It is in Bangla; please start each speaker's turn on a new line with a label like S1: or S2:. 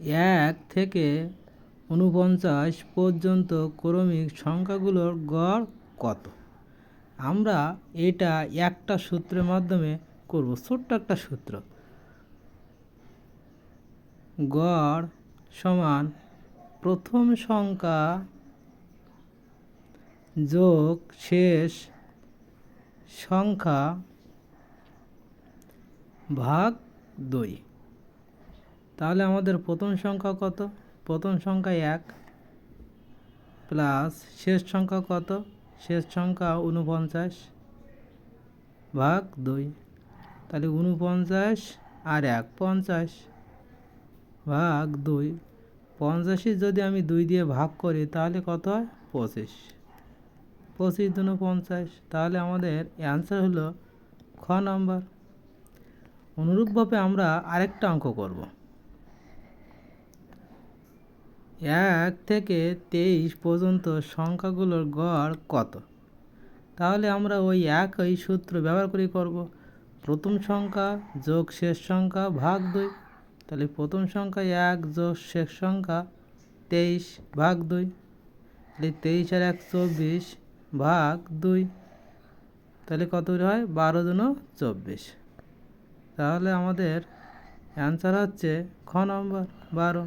S1: এক থেকে উনপঞ্চাশ পর্যন্ত ক্রমিক সংখ্যাগুলোর গড় কত? আমরা এটা একটা সূত্রের মাধ্যমে করব, ছোট্ট একটা সূত্র। গড় সমান প্রথম সংখ্যা যোগ শেষ সংখ্যা ভাগ দুই। তাহলে আমাদের প্রথম সংখ্যা কত? প্রথম সংখ্যা এক প্লাস শেষ সংখ্যা কত? শেষ সংখ্যা উনপঞ্চাশ ভাগ দুই। তাহলে উনপঞ্চাশ আর এক, পঞ্চাশ ভাগ দুই। পঞ্চাশে যদি আমি দুই দিয়ে ভাগ করি, তাহলে কত হয়? পঁচিশ। পঁচিশ দুনো পঞ্চাশ। তাহলে আমাদের অ্যান্সার হলো খ নাম্বার অনুরূপভাবে আমরা আরেকটা অঙ্ক করব। এক থেকে তেইশ পর্যন্ত সংখ্যাগুলোর গড় কত? তাহলে আমরা ওই একই সূত্র ব্যবহার করে করব। প্রথম সংখ্যা যোগ শেষ সংখ্যা ভাগ দুই। তাহলে প্রথম সংখ্যা এক যোগ শেষ সংখ্যা তেইশ ভাগ দুই। তাহলে তেইশ আর এক চব্বিশ ভাগ দুই। তাহলে কত হয়? বারো জন চব্বিশ। তাহলে আমাদের অ্যান্সার হচ্ছে খ নম্বর, বারো।